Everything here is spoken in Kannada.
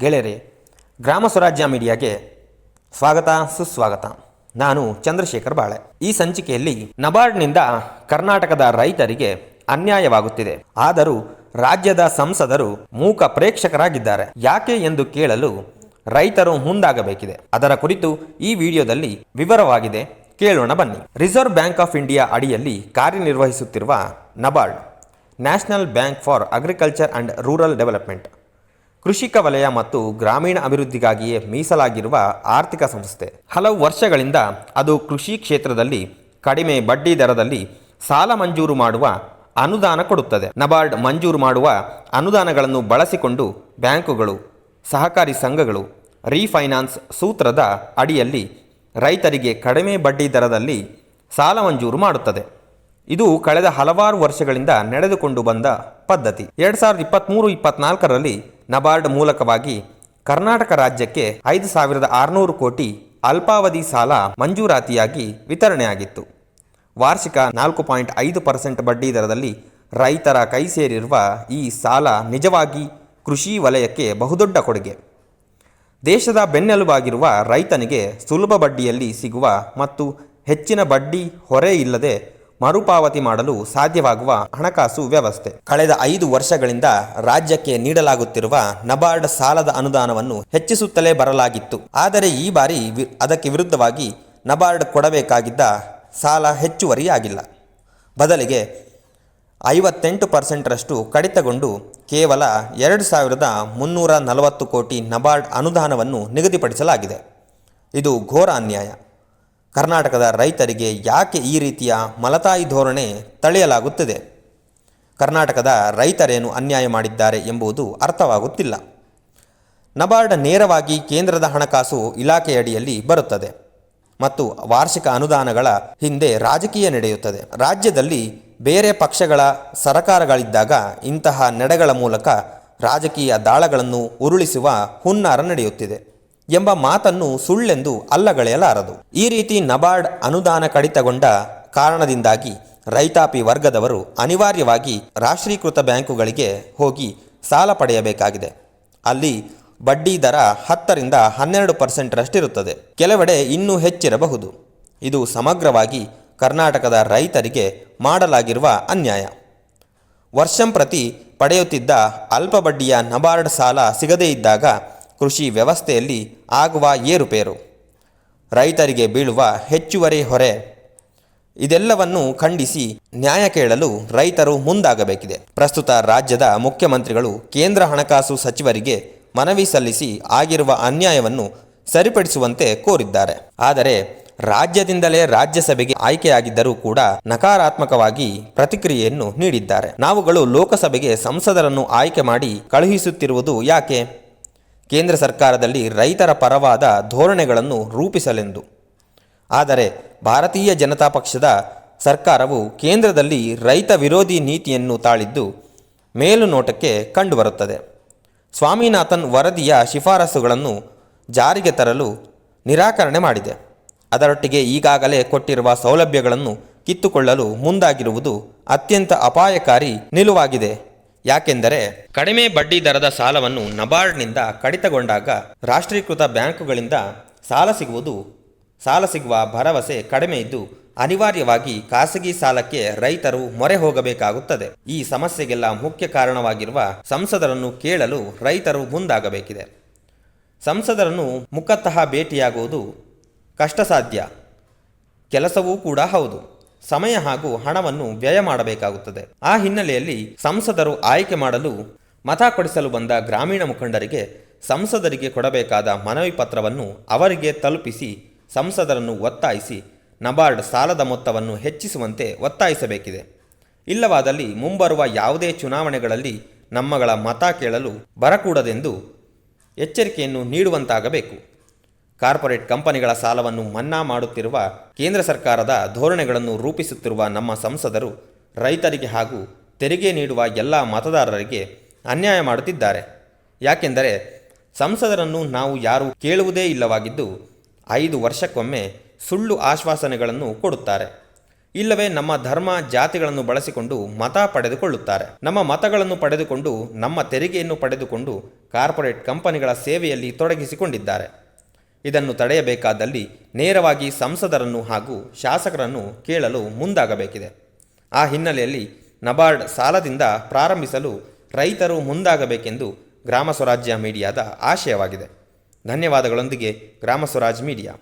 ಗೆಳೆಯರೆ, ಗ್ರಾಮ ಸ್ವರಾಜ್ಯ ಮೀಡಿಯಾಗೆ ಸ್ವಾಗತ, ಸುಸ್ವಾಗತ. ನಾನು ಚಂದ್ರಶೇಖರ್ ಬಾಳೆ. ಈ ಸಂಚಿಕೆಯಲ್ಲಿ ನಬಾರ್ಡ್ನಿಂದ ಕರ್ನಾಟಕದ ರೈತರಿಗೆ ಅನ್ಯಾಯವಾಗುತ್ತಿದೆ. ಆದರೂ ರಾಜ್ಯದ ಸಂಸದರು ಮೂಕ ಪ್ರೇಕ್ಷಕರಾಗಿದ್ದಾರೆ. ಯಾಕೆ ಎಂದು ಕೇಳಲು ರೈತರು ಮುಂದಾಗಬೇಕಿದೆ. ಅದರ ಕುರಿತು ಈ ವಿಡಿಯೋದಲ್ಲಿ ವಿವರವಾಗಿದೆ. ಕೇಳೋಣ ಬನ್ನಿ. ರಿಸರ್ವ್ ಬ್ಯಾಂಕ್ ಆಫ್ ಇಂಡಿಯಾ ಅಡಿಯಲ್ಲಿ ಕಾರ್ಯನಿರ್ವಹಿಸುತ್ತಿರುವ NABARD, national bank for agriculture and rural development. ಕೃಷಿಕ ವಲಯ ಮತ್ತು ಗ್ರಾಮೀಣ ಅಭಿವೃದ್ಧಿಗಾಗಿಯೇ ಮೀಸಲಾಗಿರುವ ಆರ್ಥಿಕ ಸಂಸ್ಥೆ. ಹಲವು ವರ್ಷಗಳಿಂದ ಅದು ಕೃಷಿ ಕ್ಷೇತ್ರದಲ್ಲಿ ಕಡಿಮೆ ಬಡ್ಡಿ ದರದಲ್ಲಿ ಸಾಲ ಮಂಜೂರು ಮಾಡುವ ಅನುದಾನ ಕೊಡುತ್ತದೆ. ನಬಾರ್ಡ್ ಮಂಜೂರು ಮಾಡುವ ಅನುದಾನಗಳನ್ನು ಬಳಸಿಕೊಂಡು ಬ್ಯಾಂಕುಗಳು, ಸಹಕಾರಿ ಸಂಘಗಳು, ರೀಫೈನಾನ್ಸ್ ಸೂತ್ರದ ಅಡಿಯಲ್ಲಿ ರೈತರಿಗೆ ಕಡಿಮೆ ಬಡ್ಡಿ ದರದಲ್ಲಿ ಸಾಲ ಮಂಜೂರು ಮಾಡುತ್ತದೆ. ಇದು ಕಳೆದ ಹಲವಾರು ವರ್ಷಗಳಿಂದ ನಡೆದುಕೊಂಡು ಬಂದ ಪದ್ಧತಿ. ಎರಡು ಸಾವಿರದ ಇಪ್ಪತ್ತ್ಮೂರು ಇಪ್ಪತ್ನಾಲ್ಕರಲ್ಲಿ ನಬಾರ್ಡ್ ಮೂಲಕವಾಗಿ ಕರ್ನಾಟಕ ರಾಜ್ಯಕ್ಕೆ ಐದು ಸಾವಿರದ ಆರುನೂರು ಕೋಟಿ ಅಲ್ಪಾವಧಿ ಸಾಲ ಮಂಜೂರಾತಿಯಾಗಿ ವಿತರಣೆಯಾಗಿತ್ತು. ವಾರ್ಷಿಕ ನಾಲ್ಕು ಪಾಯಿಂಟ್ ಐದು ಪರ್ಸೆಂಟ್ ಬಡ್ಡಿ ದರದಲ್ಲಿ ರೈತರ ಕೈ ಸೇರಿರುವ ಈ ಸಾಲ ನಿಜವಾಗಿ ಕೃಷಿ ವಲಯಕ್ಕೆ ಬಹುದೊಡ್ಡ ಕೊಡುಗೆ. ದೇಶದ ಬೆನ್ನೆಲುಬಾಗಿರುವ ರೈತನಿಗೆ ಸುಲಭ ಬಡ್ಡಿಯಲ್ಲಿ ಸಿಗುವ ಮತ್ತು ಹೆಚ್ಚಿನ ಬಡ್ಡಿ ಹೊರೆ ಇಲ್ಲದೆ ಮರುಪಾವತಿ ಮಾಡಲು ಸಾಧ್ಯವಾಗುವ ಹಣಕಾಸು ವ್ಯವಸ್ಥೆ. ಕಳೆದ ಐದು ವರ್ಷಗಳಿಂದ ರಾಜ್ಯಕ್ಕೆ ನೀಡಲಾಗುತ್ತಿರುವ ನಬಾರ್ಡ್ ಸಾಲದ ಅನುದಾನವನ್ನು ಹೆಚ್ಚಿಸುತ್ತಲೇ ಬರಲಾಗಿತ್ತು. ಆದರೆ ಈ ಬಾರಿ ಅದಕ್ಕೆ ವಿರುದ್ಧವಾಗಿ ನಬಾರ್ಡ್ ಕೊಡಬೇಕಾಗಿದ್ದ ಸಾಲ ಹೆಚ್ಚುವರಿಯಾಗಿಲ್ಲ. ಬದಲಿಗೆ ಐವತ್ತೆಂಟು ಪರ್ಸೆಂಟ್ರಷ್ಟು ಕಡಿತಗೊಂಡು ಕೇವಲ ಎರಡು ಸಾವಿರದ ಮುನ್ನೂರ ನಲವತ್ತು ಕೋಟಿ ನಬಾರ್ಡ್ ಅನುದಾನವನ್ನು ನಿಗದಿಪಡಿಸಲಾಗಿದೆ. ಇದು ಘೋರ ಅನ್ಯಾಯ. ಕರ್ನಾಟಕದ ರೈತರಿಗೆ ಯಾಕೆ ಈ ರೀತಿಯ ಮಲತಾಯಿ ಧೋರಣೆ ತಳೆಯಲಾಗುತ್ತದೆ? ಕರ್ನಾಟಕದ ರೈತರೇನು ಅನ್ಯಾಯ ಮಾಡಿದ್ದಾರೆ ಎಂಬುದು ಅರ್ಥವಾಗುತ್ತಿಲ್ಲ. ನಬಾರ್ಡ್ ನೇರವಾಗಿ ಕೇಂದ್ರದ ಹಣಕಾಸು ಇಲಾಖೆಯಡಿಯಲ್ಲಿ ಬರುತ್ತದೆ ಮತ್ತು ವಾರ್ಷಿಕ ಅನುದಾನಗಳ ಹಿಂದೆ ರಾಜಕೀಯ ನಡೆಯುತ್ತದೆ. ರಾಜ್ಯದಲ್ಲಿ ಬೇರೆ ಪಕ್ಷಗಳ ಸರಕಾರಗಳಿದ್ದಾಗ ಇಂತಹ ನಡೆಗಳ ಮೂಲಕ ರಾಜಕೀಯ ದಾಳಗಳನ್ನು ಉರುಳಿಸುವ ಹುನ್ನಾರ ನಡೆಯುತ್ತಿದೆ. ಎಂಬ ಮಾತನ್ನು ಸುಳ್ಳೆಂದು ಅಲ್ಲಗಳೆಯಲಾರದು. ಈ ರೀತಿ ನಬಾರ್ಡ್ ಅನುದಾನ ಕಡಿತಗೊಂಡ ಕಾರಣದಿಂದಾಗಿ ರೈತಾಪಿ ವರ್ಗದವರು ಅನಿವಾರ್ಯವಾಗಿ ರಾಷ್ಟ್ರೀಕೃತ ಬ್ಯಾಂಕುಗಳಿಗೆ ಹೋಗಿ ಸಾಲ ಪಡೆಯಬೇಕಾಗಿದೆ. ಅಲ್ಲಿ ಬಡ್ಡಿ ದರ ಹತ್ತರಿಂದ ಹನ್ನೆರಡು ಪರ್ಸೆಂಟ್ರಷ್ಟಿರುತ್ತದೆ ಕೆಲವೆಡೆ ಇನ್ನೂ ಹೆಚ್ಚಿರಬಹುದು. ಇದು ಸಮಗ್ರವಾಗಿ ಕರ್ನಾಟಕದ ರೈತರಿಗೆ ಮಾಡಲಾಗಿರುವ ಅನ್ಯಾಯ. ವರ್ಷಂಪ್ರತಿ ಪಡೆಯುತ್ತಿದ್ದ ಅಲ್ಪ ಬಡ್ಡಿಯ ನಬಾರ್ಡ್ ಸಾಲ ಸಿಗದೇ ಇದ್ದಾಗ ಕೃಷಿ ವ್ಯವಸ್ಥೆಯಲ್ಲಿ ಆಗುವ ಏರುಪೇರು. ರೈತರಿಗೆ ಬೀಳುವ ಹೆಚ್ಚುವರಿ ಹೊರೆ. ಇದೆಲ್ಲವನ್ನು ಖಂಡಿಸಿ ನ್ಯಾಯ ಕೇಳಲು ರೈತರು ಮುಂದಾಗಬೇಕಿದೆ. ಪ್ರಸ್ತುತ ರಾಜ್ಯದ ಮುಖ್ಯಮಂತ್ರಿಗಳು ಕೇಂದ್ರ ಹಣಕಾಸು ಸಚಿವರಿಗೆ ಮನವಿ ಸಲ್ಲಿಸಿ ಆಗಿರುವ ಅನ್ಯಾಯವನ್ನು ಸರಿಪಡಿಸುವಂತೆ ಕೋರಿದ್ದಾರೆ. ಆದರೆ ರಾಜ್ಯದಿಂದಲೇ ರಾಜ್ಯಸಭೆಗೆ ಆಯ್ಕೆಯಾಗಿದ್ದರೂ ಕೂಡ ನಕಾರಾತ್ಮಕವಾಗಿ ಪ್ರತಿಕ್ರಿಯೆಯನ್ನು ನೀಡಿದ್ದಾರೆ. ನಾವುಗಳು ಲೋಕಸಭೆಗೆ ಸಂಸದರನ್ನು ಆಯ್ಕೆ ಮಾಡಿ ಕಳುಹಿಸುತ್ತಿರುವುದು ಯಾಕೆ? ಕೇಂದ್ರ ಸರ್ಕಾರದಲ್ಲಿ ರೈತರ ಪರವಾದ ಧೋರಣೆಗಳನ್ನು ರೂಪಿಸಲೆಂದು. ಆದರೆ ಭಾರತೀಯ ಜನತಾ ಪಕ್ಷದ ಸರ್ಕಾರವು ಕೇಂದ್ರದಲ್ಲಿ ರೈತ ವಿರೋಧಿ ನೀತಿಯನ್ನು ತಾಳಿದ್ದು ಮೇಲುನೋಟಕ್ಕೆ ಕಂಡುಬರುತ್ತದೆ. ಸ್ವಾಮಿನಾಥನ್ ವರದಿಯ ಶಿಫಾರಸುಗಳನ್ನು ಜಾರಿಗೆ ತರಲು ನಿರಾಕರಣೆ ಮಾಡಿದೆ. ಅದರೊಟ್ಟಿಗೆ ಈಗಾಗಲೇ ಕೊಟ್ಟಿರುವ ಸೌಲಭ್ಯಗಳನ್ನು ಕಿತ್ತುಕೊಳ್ಳಲು ಮುಂದಾಗಿರುವುದು ಅತ್ಯಂತ ಅಪಾಯಕಾರಿ ನಿಲುವಾಗಿದೆ. ಯಾಕೆಂದರೆ ಕಡಿಮೆ ಬಡ್ಡಿ ದರದ ಸಾಲವನ್ನು ನಬಾರ್ಡ್ನಿಂದ ಕಡಿತಗೊಂಡಾಗ ರಾಷ್ಟ್ರೀಕೃತ ಬ್ಯಾಂಕುಗಳಿಂದ ಸಾಲ ಸಿಗುವುದು, ಸಾಲ ಸಿಗುವ ಭರವಸೆ ಕಡಿಮೆ ಇದ್ದು ಅನಿವಾರ್ಯವಾಗಿ ಖಾಸಗಿ ಸಾಲಕ್ಕೆ ರೈತರು ಮೊರೆ ಹೋಗಬೇಕಾಗುತ್ತದೆ. ಈ ಸಮಸ್ಯೆಗೆಲ್ಲ ಮುಖ್ಯ ಕಾರಣವಾಗಿರುವ ಸಂಸದರನ್ನು ಕೇಳಲು ರೈತರು ಮುಂದಾಗಬೇಕಿದೆ. ಸಂಸದರನ್ನು ಮುಖತಃ ಭೇಟಿಯಾಗುವುದು ಕಷ್ಟ ಸಾಧ್ಯ ಕೆಲಸವೂ ಕೂಡ ಹೌದು. ಸಮಯ ಹಾಗೂ ಹಣವನ್ನು ವ್ಯಯ ಮಾಡಬೇಕಾಗುತ್ತದೆ. ಆ ಹಿನ್ನೆಲೆಯಲ್ಲಿ ಸಂಸದರು ಆಯ್ಕೆ ಮಾಡಲು ಮತ ಕೊಡಿಸಲು ಬಂದ ಗ್ರಾಮೀಣ ಮುಖಂಡರಿಗೆ ಸಂಸದರಿಗೆ ಕೊಡಬೇಕಾದ ಮನವಿ ಪತ್ರವನ್ನು ಅವರಿಗೆ ತಲುಪಿಸಿ ಸಂಸದರನ್ನು ಒತ್ತಾಯಿಸಿ ನಬಾರ್ಡ್ ಸಾಲದ ಮೊತ್ತವನ್ನು ಹೆಚ್ಚಿಸುವಂತೆ ಒತ್ತಾಯಿಸಬೇಕಿದೆ. ಇಲ್ಲವಾದಲ್ಲಿ ಮುಂಬರುವ ಯಾವುದೇ ಚುನಾವಣೆಗಳಲ್ಲಿ ನಮ್ಮಗಳ ಮತ ಕೇಳಲು ಬರಕೂಡದೆಂದು ಎಚ್ಚರಿಕೆಯನ್ನು ನೀಡುವಂತಾಗಬೇಕು. ಕಾರ್ಪೊರೇಟ್ ಕಂಪನಿಗಳ ಸಾಲವನ್ನು ಮನ್ನಾ ಮಾಡುತ್ತಿರುವ ಕೇಂದ್ರ ಸರ್ಕಾರದ ಧೋರಣೆಗಳನ್ನು ರೂಪಿಸುತ್ತಿರುವ ನಮ್ಮ ಸಂಸದರು, ರೈತರಿಗೆ ಹಾಗೂ ತೆರಿಗೆ ನೀಡುವ ಎಲ್ಲ ಮತದಾರರಿಗೆ ಅನ್ಯಾಯ ಮಾಡುತ್ತಿದ್ದಾರೆ. ಯಾಕೆಂದರೆ ಸಂಸದರನ್ನು ನಾವು ಯಾರೂ ಕೇಳುವುದೇ ಇಲ್ಲವಾಗಿದ್ದು, ಐದು ವರ್ಷಕ್ಕೊಮ್ಮೆ ಸುಳ್ಳು ಆಶ್ವಾಸನೆಗಳನ್ನು ಕೊಡುತ್ತಾರೆ. ಇಲ್ಲವೇ ನಮ್ಮ ಧರ್ಮ ಜಾತಿಗಳನ್ನು ಬಳಸಿಕೊಂಡು ಮತ ಪಡೆದುಕೊಳ್ಳುತ್ತಾರೆ. ನಮ್ಮ ಮತಗಳನ್ನು ಪಡೆದುಕೊಂಡು ನಮ್ಮ ತೆರಿಗೆಯನ್ನು ಪಡೆದುಕೊಂಡು ಕಾರ್ಪೊರೇಟ್ ಕಂಪನಿಗಳ ಸೇವೆಯಲ್ಲಿ ತೊಡಗಿಸಿಕೊಂಡಿದ್ದಾರೆ. ಇದನ್ನು ತಡೆಯಬೇಕಾದಲ್ಲಿ ನೇರವಾಗಿ ಸಂಸದರನ್ನು ಹಾಗೂ ಶಾಸಕರನ್ನು ಕೇಳಲು ಮುಂದಾಗಬೇಕಿದೆ. ಆ ಹಿನ್ನೆಲೆಯಲ್ಲಿ ನಬಾರ್ಡ್ ಸಾಲದಿಂದ ಪ್ರಾರಂಭಿಸಲು ರೈತರು ಮುಂದಾಗಬೇಕೆಂದು ಗ್ರಾಮ ಸ್ವರಾಜ್ಯ ಮೀಡಿಯಾದ ಆಶಯವಾಗಿದೆ. ಧನ್ಯವಾದಗಳೊಂದಿಗೆ ಗ್ರಾಮ ಸ್ವರಾಜ್ ಮೀಡಿಯಾ.